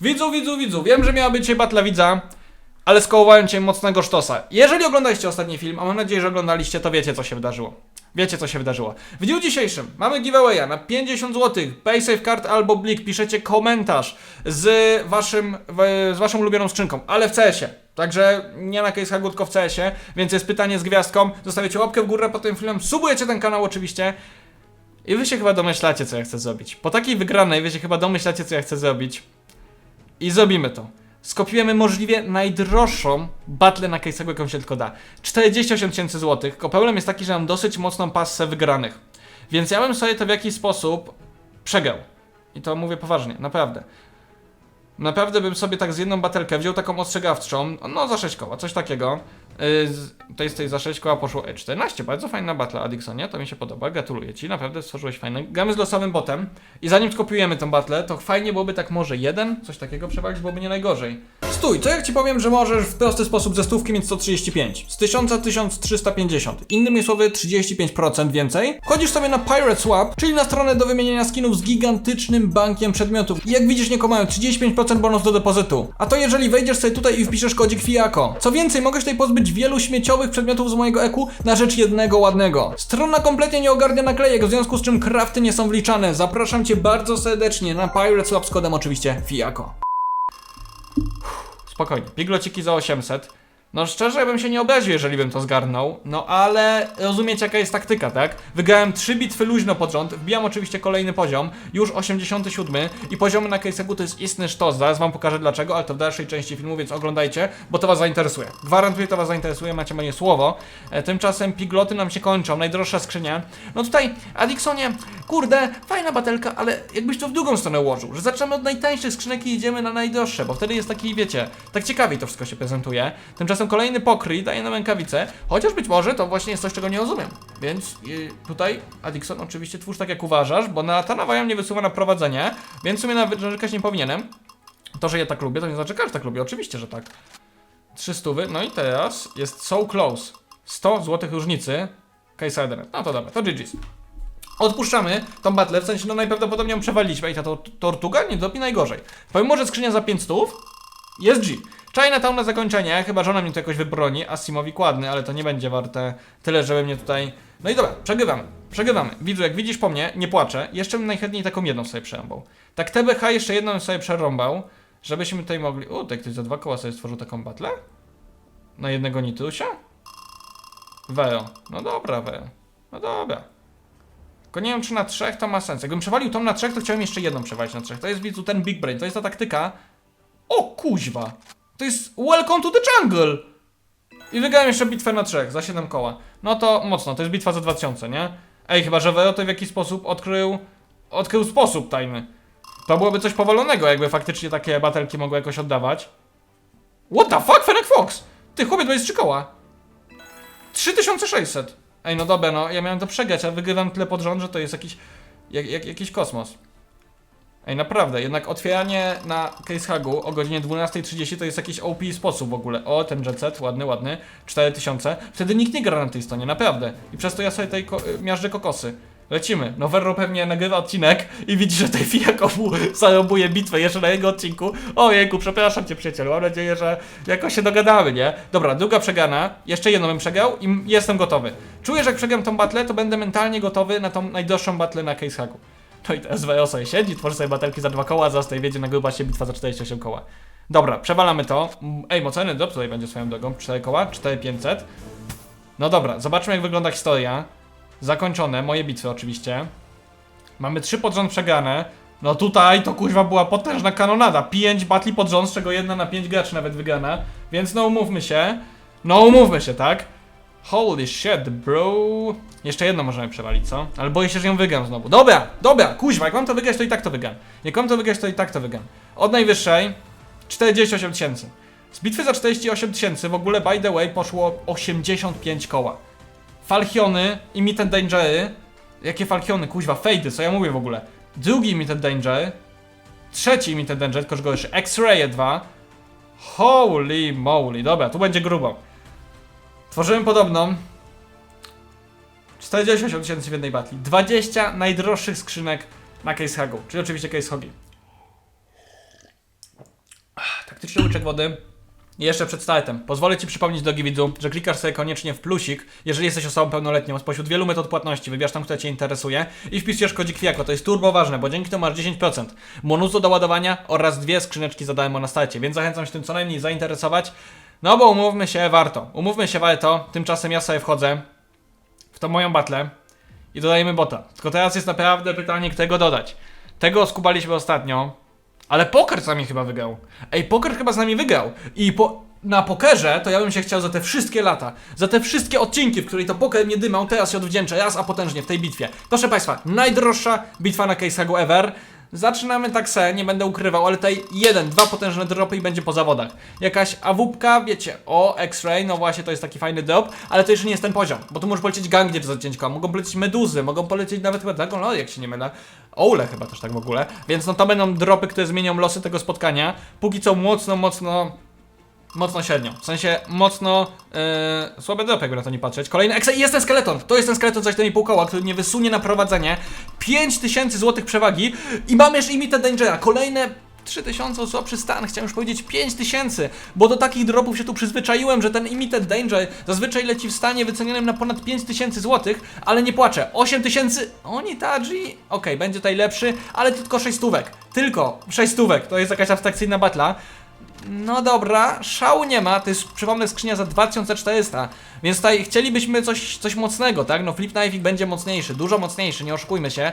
Widzu, widzu, widzu, wiem, że miała być dzisiaj batla widza, ale skołowałem cię mocnego sztosa. Jeżeli oglądaliście ostatni film, a mam nadzieję, że oglądaliście, to wiecie, co się wydarzyło. Wiecie, co się wydarzyło. W dniu dzisiejszym mamy giveawaya na 50 zł. PaySafeCard albo Blik. Piszecie komentarz z waszym, z waszą ulubioną skrzynką, ale w CS-ie. Także nie na Case tylko w CS-ie, więc jest pytanie z gwiazdką. Zostawiacie łapkę w górę pod tym filmem, subujecie ten kanał oczywiście. I wy się chyba domyślacie, co ja chcę zrobić. Po takiej wygranej wy się chyba domyślacie, co ja chcę zrobić. I zrobimy to. Skopiujemy możliwie najdroższą battle na case'ego, jaką się tylko da. 48 tysięcy złotych. Problem jest taki, że mam dosyć mocną passę wygranych. Więc ja bym sobie to w jakiś sposób przegrał. I to mówię poważnie, naprawdę. Naprawdę bym sobie tak z jedną batelkę wziął taką ostrzegawczą, no za 6 koła, coś takiego. Z- to jest tej za 6 koła poszło E14, bardzo fajna battle Adixonie, to mi się podoba, gratuluję Ci, naprawdę stworzyłeś fajne. Gramy z losowym botem i zanim skopiujemy tą battle, to fajnie byłoby tak może jeden, coś takiego przewalić, byłoby nie najgorzej. Stój, co jak Ci powiem, że możesz w prosty sposób ze stówki mieć 135, z 1000 1350, innymi słowy 35% więcej. Wchodzisz sobie na Pirate Swap, czyli na stronę do wymieniania skinów z gigantycznym bankiem przedmiotów. I jak widzisz, nie mają 35% bonus do depozytu. A to jeżeli wejdziesz sobie tutaj i wpiszesz kodzik FIAKO. Co więcej, mogę się tutaj pozbyć wielu śmieciowych przedmiotów z mojego eku na rzecz jednego ładnego. Strona kompletnie nie ogarnia naklejek, w związku z czym krafty nie są wliczane. Zapraszam Cię bardzo serdecznie na Pirate Swap z kodem oczywiście FIAKO. Spokojnie, piglociki za 800. No szczerze bym się nie obraził, jeżeli bym to zgarnął, no ale rozumiecie jaka jest taktyka, tak? Wygrałem 3 bitwy luźno pod rząd, wbijam oczywiście kolejny poziom, już 87 i poziomy na Case'u to jest istny sztos, zaraz wam pokażę dlaczego, ale to w dalszej części filmu, więc oglądajcie, bo to was zainteresuje. Gwarantuję, to was zainteresuje, macie moje słowo. E, tymczasem pigloty nam się kończą, najdroższa skrzynia. No tutaj, Adixonie, kurde, fajna batelka, ale jakbyś to w drugą stronę ułożył, że zaczynamy od najtańszych skrzynek i idziemy na najdroższe, bo wtedy jest taki, wiecie, tak ciekawiej to wszystko się prezentuje. Tymczasem kolejny pokryj daje nam rękawice, chociaż być może to właśnie jest coś, czego nie rozumiem. Więc yy, tutaj, Adixon, oczywiście twórz tak jak uważasz, bo na ta nawaja mnie wysuwa na prowadzenie, więc w sumie nawet narzekać nie powinienem. To, że ja tak lubię, to nie znaczy, że każdy tak lubi, oczywiście, że tak. 300, no i teraz jest so close. 100 złotych różnicy. Case Rider. No to dobra, to GG's. Odpuszczamy tą battle, w sensie no najprawdopodobniej ją przewaliliśmy i ta to, tortuga nie dopi najgorzej. Powiem może skrzynia za 500 jest G. Chinatown na zakończenie, chyba że ona mnie tu jakoś wybroni, Asimowi kładny, ale to nie będzie warte tyle, żeby mnie tutaj... No i dobra, przegrywamy, przegrywamy. Widzu, jak widzisz po mnie, nie płaczę, jeszcze bym najchętniej taką jedną sobie przerąbał. Tak TBH jeszcze jedną sobie przerąbał, żebyśmy tutaj mogli... U, tutaj ktoś za dwa koła sobie stworzył taką battle? Na jednego Nitrusia? Veo. No dobra, Veo. No dobra. Tylko nie wiem, czy na trzech to ma sens. Jakbym przewalił tą na trzech, to chciałem jeszcze jedną przewalić na trzech. To jest widzu ten Big Brain, to jest ta taktyka. O kuźwa! To jest Welcome to the Jungle! I wygrałem jeszcze bitwę na trzech, za 7 koła. No to mocno, to jest bitwa za 2000, nie? Ej, chyba że Veo to w jakiś sposób odkrył... Odkrył sposób tajny. To byłoby coś powalonego, jakby faktycznie takie batelki mogły jakoś oddawać. What the fuck, Fennec Fox? Ty, chłopie, to jest 3 koła. 3600. Ej, no dobra, no, ja miałem to przegrać, a wygrywam tyle pod rząd, że to jest jakiś, jak, jak, jakiś kosmos. Ej, naprawdę, jednak otwieranie na Case Hagu o godzinie 12.30 to jest jakiś OP sposób w ogóle. O, ten jet set, ładny, ładny, 4000. Wtedy nikt nie gra na tej stronie, naprawdę. I przez to ja sobie tutaj ko miażdżę kokosy. Lecimy. No Verro pewnie nagrywa odcinek i widzi, że tej Fijakowu zarobuje bitwę jeszcze na jego odcinku. Ojejku, przepraszam cię przyjacielu, mam nadzieję, że jakoś się dogadamy, nie? Dobra, druga przegrana, jeszcze jedną bym przegrał i jestem gotowy. Czuję, że jak przegram tą battle, to będę mentalnie gotowy na tą najdroższą battle na Case Hagu. No i teraz Vero sobie siedzi, tworzy sobie batelki za dwa koła, zaraz tutaj wiedzie nagrywa się bitwa za 48 koła. Dobra, przewalamy to. Mm, Ej, mocny drop tutaj będzie swoją drogą. 4 koła, 4500. No dobra, zobaczmy jak wygląda historia. Zakończone, moje bitwy oczywiście. Mamy trzy pod rząd przegrane. No tutaj to kuźwa była potężna kanonada. 5 batli pod rząd, z czego jedna na 5 graczy nawet wygrana. Więc no umówmy się. No umówmy się, tak? Holy shit, bro. Jeszcze jedno możemy przewalić, co? Ale boję się, że ją wygram znowu. Dobra, dobra, kuźwa, jak mam to wygrać, to i tak to wygram. Jak mam to wygrać, to i tak to wygram. Od najwyższej 48 tysięcy. Z bitwy za 48 tysięcy w ogóle, by the way, poszło 85 koła. Falchiony, Imited Dangery. Jakie falchiony, kuźwa, fejdy, co ja mówię w ogóle. Drugi Imited Danger. Trzeci Imited Danger, tylko że go jeszcze X-Ray 2. Holy moly, dobra, tu będzie grubo. Tworzyłem podobną. 48 tysięcy w jednej batli. 20 najdroższych skrzynek na Case Hagu, czyli oczywiście Case Hogi. Taktyczny łyczek wody. Jeszcze przed startem. Pozwolę Ci przypomnieć, drogi widzu, że klikasz sobie koniecznie w plusik, jeżeli jesteś osobą pełnoletnią, spośród wielu metod płatności, wybierasz tam, która Cię interesuje i wpisujesz kodzik Kwiako. To jest turbo ważne, bo dzięki temu masz 10% bonusu do ładowania oraz dwie skrzyneczki za darmo na starcie, więc zachęcam się tym co najmniej zainteresować. No bo umówmy się, warto. Umówmy się, warto. Tymczasem ja sobie wchodzę w tą moją batlę i dodajemy bota. Tylko teraz jest naprawdę pytanie, którego dodać. Tego skubaliśmy ostatnio, ale poker z nami chyba wygrał. Ej, poker chyba z nami wygrał. I po, na pokerze to ja bym się chciał za te wszystkie lata, za te wszystkie odcinki, w której to poker mnie dymał, teraz się odwdzięczę raz, a potężnie w tej bitwie. Proszę Państwa, najdroższa bitwa na Case Hagu ever. Zaczynamy tak se, nie będę ukrywał, ale tutaj jeden, dwa potężne dropy i będzie po zawodach. Jakaś awupka, wiecie, o, X-Ray, no właśnie to jest taki fajny drop, ale to jeszcze nie jest ten poziom, bo tu może polecieć Gangdier za cięćko, mogą polecieć Meduzy, mogą polecieć nawet chyba Dragon Lord, jak się nie mylę. Oule chyba też tak w ogóle, więc no to będą dropy, które zmienią losy tego spotkania. Póki co mocno, mocno Mocno średnio. W sensie mocno yy, słabe dropy, jakby na to nie patrzeć. Kolejny exe i jest ten skeleton. To jest ten skeleton za 4,5 koła, który mnie wysunie na prowadzenie. 5000 złotych przewagi i mamy jeszcze Imited Dangera. Kolejne 3000 słabszy stan, chciałem już powiedzieć 5000, bo do takich dropów się tu przyzwyczaiłem, że ten Imited Danger zazwyczaj leci w stanie wycenionym na ponad 5000 złotych, ale nie płaczę. 8000, oni Taji, okej, będzie tutaj lepszy, ale tylko 6 stówek. Tylko 6 stówek, to jest jakaś abstrakcyjna batla. No dobra, szału nie ma, to jest, przypomnę, skrzynia za 2400, więc tutaj chcielibyśmy coś, coś mocnego, tak? No Flip Knife będzie mocniejszy, dużo mocniejszy, nie oszukujmy się.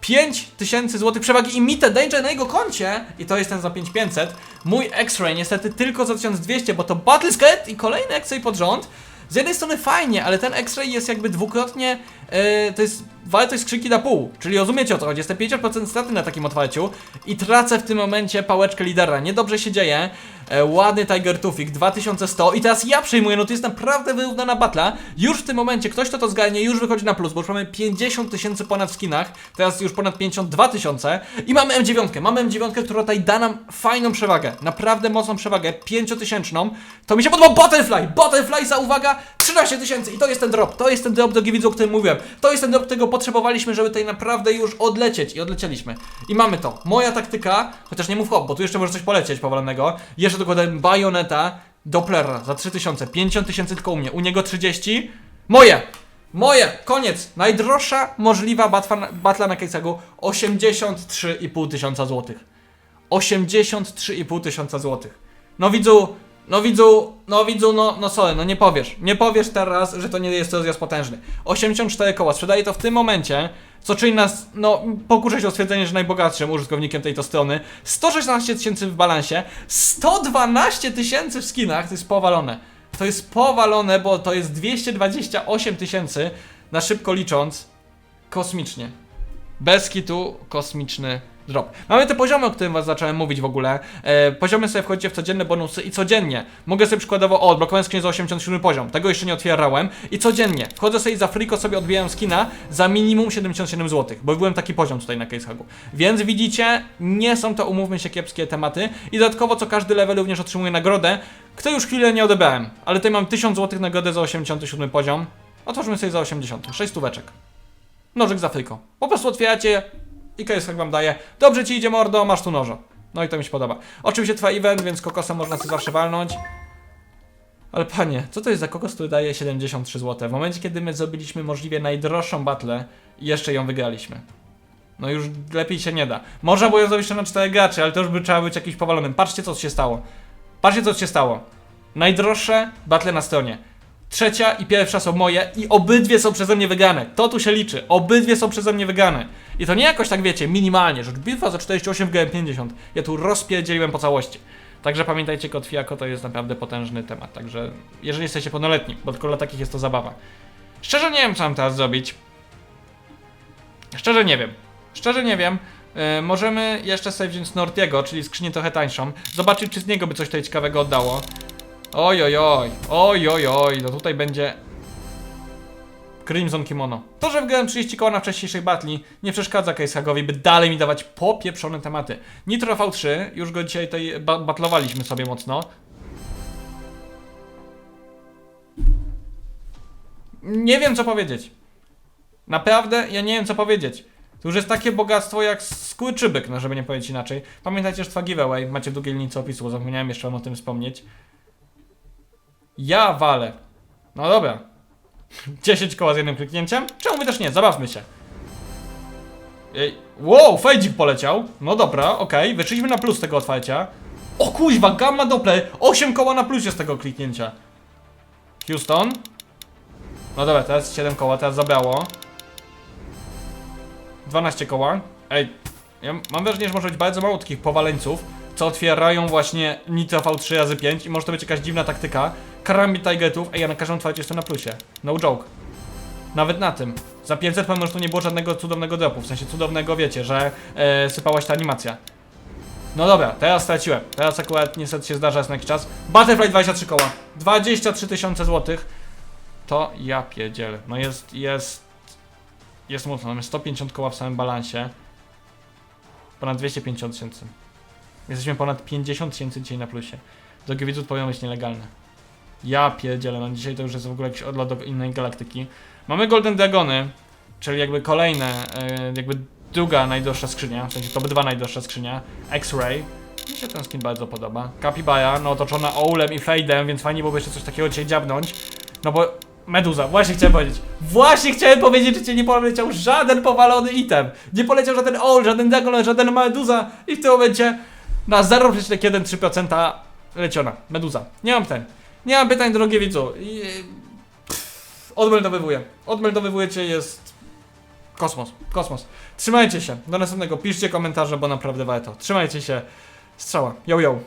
5000 zł przewagi i Mite Danger na jego koncie i to jest ten za 5500. Mój X-Ray niestety tylko za 1200, bo to Battle Skelet i kolejny X-Ray pod rząd. Z jednej strony fajnie, ale ten X-Ray jest jakby dwukrotnie, e, to jest wartość skrzynki na pół, czyli rozumiecie o co chodzi, jest te 50% straty na takim otwarciu i tracę w tym momencie pałeczkę lidera, niedobrze się dzieje, e, ładny Tiger Tufik, 2100 i teraz ja przejmuję, no to jest naprawdę wyrównana batla, już w tym momencie ktoś kto to zgarnie, już wychodzi na plus, bo już mamy 50 tysięcy ponad w skinach, teraz już ponad 52 tysiące. I mamy M9, mamy M9, która tutaj da nam fajną przewagę, naprawdę mocną przewagę, 5000, to mi się podoba. Butterfly, Butterfly za uwaga, 13 tysięcy. I to jest ten drop, to jest ten drop, drogi widzu, o którym mówiłem, to jest ten drop, którego potrzebowaliśmy, żeby tutaj naprawdę już odlecieć i odlecieliśmy. I mamy to. Moja taktyka, chociaż nie mów hop, bo tu jeszcze może coś polecieć powalonego. Jeszcze dokładam bajoneta Dopplera za 3000, 50 tysięcy tylko u mnie, u niego 30. Moje! Moje! Koniec! Najdroższa możliwa batwa, batla na Kejsagu 83,5 tysiąca złotych. 83,5 tysiąca złotych. No widzu, no widzu, no widzu, no, no sorry, no nie powiesz. Nie powiesz teraz, że to nie jest rozjazd potężny. 84 koła, sprzedaję to w tym momencie, co czyni nas, no, pokuszę się o stwierdzenie, że najbogatszym użytkownikiem tej to strony. 116 tysięcy w balansie, 112 tysięcy w skinach, to jest powalone. To jest powalone, bo to jest 228 tysięcy, na szybko licząc, kosmicznie. Bez kitu kosmiczny drop. Mamy te poziomy, o którym was zacząłem mówić w ogóle. E, poziomy sobie wchodzicie w codzienne bonusy i codziennie. Mogę sobie przykładowo, o, odblokowałem skin za 87 poziom. Tego jeszcze nie otwierałem. I codziennie wchodzę sobie za friko, sobie odbijałem skina za minimum 77 zł, bo byłem taki poziom tutaj na Case Hugu. Więc widzicie, nie są to, umówmy się, kiepskie tematy. I dodatkowo co każdy level również otrzymuje nagrodę, której już chwilę nie odebrałem. Ale tutaj mam 1000 zł nagrodę za 87 poziom. Otworzymy sobie za 80. 6 stóweczek. Nożyk za friko. Po prostu otwieracie i case jak wam daje. Dobrze ci idzie mordo, masz tu nożo. No i to mi się podoba. Oczywiście trwa event, więc kokosa można sobie zawsze walnąć. Ale panie, co to jest za kokos, który daje 73 zł? W momencie, kiedy my zrobiliśmy możliwie najdroższą battlę i jeszcze ją wygraliśmy. No już lepiej się nie da. Można było ją zrobić na 4 graczy, ale to już by trzeba być jakiś powalonym. Patrzcie co się stało. Patrzcie co się stało. Najdroższe battle na stronie. Trzecia i pierwsza są moje i obydwie są przeze mnie wygrane. To tu się liczy. Obydwie są przeze mnie wygrane. I to nie jakoś tak wiecie, minimalnie, że bitwa za 48 w 50. Ja tu rozpierdzieliłem po całości. Także pamiętajcie, kod Fiako to jest naprawdę potężny temat. Także jeżeli jesteście pełnoletni, bo tylko dla takich jest to zabawa. Szczerze nie wiem, co mam teraz zrobić. Szczerze nie wiem. Szczerze nie wiem. Yy, możemy jeszcze sobie wziąć Nortiego, czyli skrzynię trochę tańszą. Zobaczyć, czy z niego by coś tutaj ciekawego oddało. Oj, oj, oj, oj, oj, oj, no tutaj będzie Crimson Kimono. To, że wygrałem 30 koła na wcześniejszej batli, nie przeszkadza Casehagowi, by dalej mi dawać popieprzone tematy. Nitro V3, już go dzisiaj tutaj ba batlowaliśmy sobie mocno. Nie wiem co powiedzieć. Naprawdę, ja nie wiem co powiedzieć. To już jest takie bogactwo jak skłyczybyk, no żeby nie powiedzieć inaczej. Pamiętajcie, że trwa giveaway, macie w drugiej linii opisu, zapomniałem jeszcze wam o tym wspomnieć. Ja walę. No dobra. 10 koła z jednym kliknięciem? Czemu też nie? Zabawmy się. Ej, wow, fejdzik poleciał. No dobra, okej, wyszliśmy na plus tego otwarcia. O kuźwa, gamma doppler. 8 koła na plusie z tego kliknięcia. Houston. No dobra, teraz 7 koła, teraz zabrało. 12 koła. Ej, ja mam wrażenie, że może być bardzo mało takich powaleńców, co otwierają właśnie Nitro V3 razy 5 i może to być jakaś dziwna taktyka. Karambit Tigetów, ej, ja na każdym otwarciu jestem na plusie. No joke. Nawet na tym. Za 500 powiem, że tu nie było żadnego cudownego dropu, w sensie cudownego, wiecie, że e, sypała się ta animacja. No dobra, teraz straciłem. Teraz akurat niestety się zdarza raz na jakiś czas. Butterfly 23 koła. 23 tysiące złotych. To ja pierdzielę. No jest, jest... Jest mocno. Mamy 150 koła w samym balansie. Ponad 250 tysięcy. Jesteśmy ponad 50 tysięcy dzisiaj na plusie. Drogie widzów powinno być nielegalne. Ja pierdzielę, no dzisiaj to już jest w ogóle jakiś odlot do innej galaktyki. Mamy Golden Dragony, czyli jakby kolejne, e, jakby druga najdroższa skrzynia, w sensie top 2 najdroższa skrzynia, X-Ray. Mi się ten skin bardzo podoba. Capybara, no otoczona Oulem i Fade'em, więc fajnie byłoby jeszcze coś takiego dzisiaj dziabnąć. No bo Meduza, właśnie chciałem powiedzieć. Właśnie chciałem powiedzieć, że cię nie poleciał żaden powalony item. Nie poleciał żaden Owl, żaden Dragon, żaden Meduza i w tym momencie na 0,13% leciona. Meduza. Nie mam ten. Nie mam pytań, drogie widzu. I, Odmeldowywuję. Cię, jest kosmos. Kosmos. Trzymajcie się. Do następnego. Piszcie komentarze, bo naprawdę warto. Trzymajcie się. Strzała. Yo, yo.